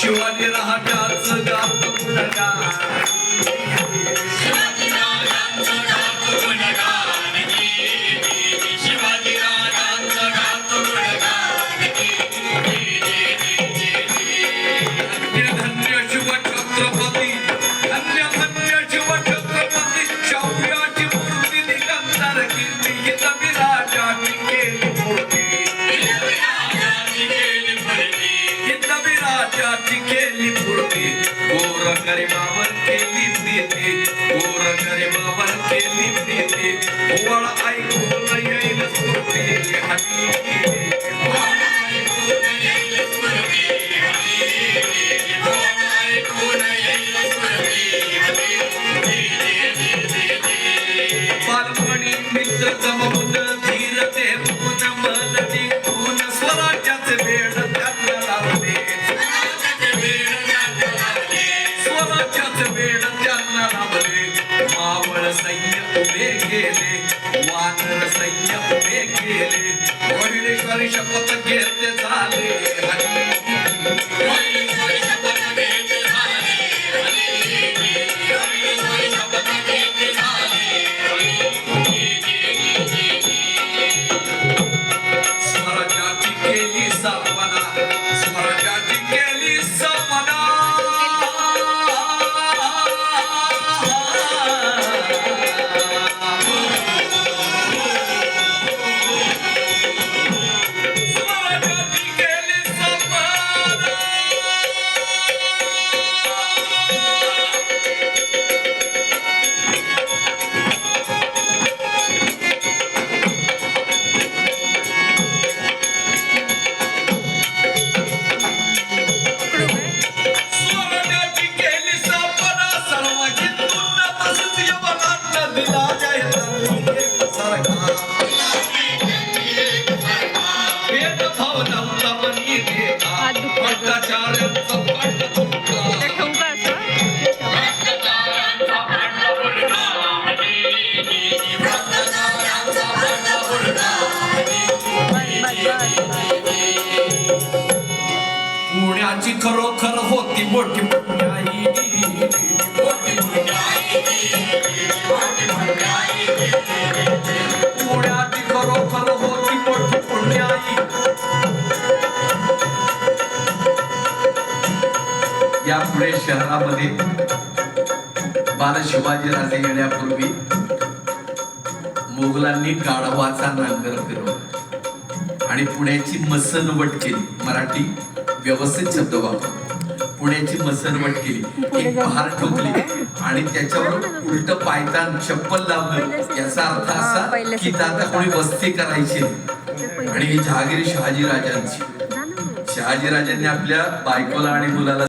शिवाजी केली मूर्ती गोर गरिबावर केली प्रीती गोर गरिबावर केली प्रीती ओवाळ सैन्य उभे केले वानर सैन्य उभे केले शपथ खरोखर मोठी पुण्याई मोठी पुण्याची खरोखर होती मोठी पुण्याई या शहरामध्ये बाल शिवाजीराजे येण्यापूर्वी मुघलांनी गाढवाचा नांगर फिरवला आणि पुण्याची मसनवट केली. मराठी व्यवस्थित शब्द वापर पुण्याची मसनवट केली एक पहार ठोकली. आणि त्याच्यावर उलट पायतान चप्पल लावलं. याचा अर्थ असा की आता कोणी वस्ती करायची. आणि ही जहागिरी शहाजीराजांची शहाजीराजांनी आपल्या बायकोला आणि मुलाला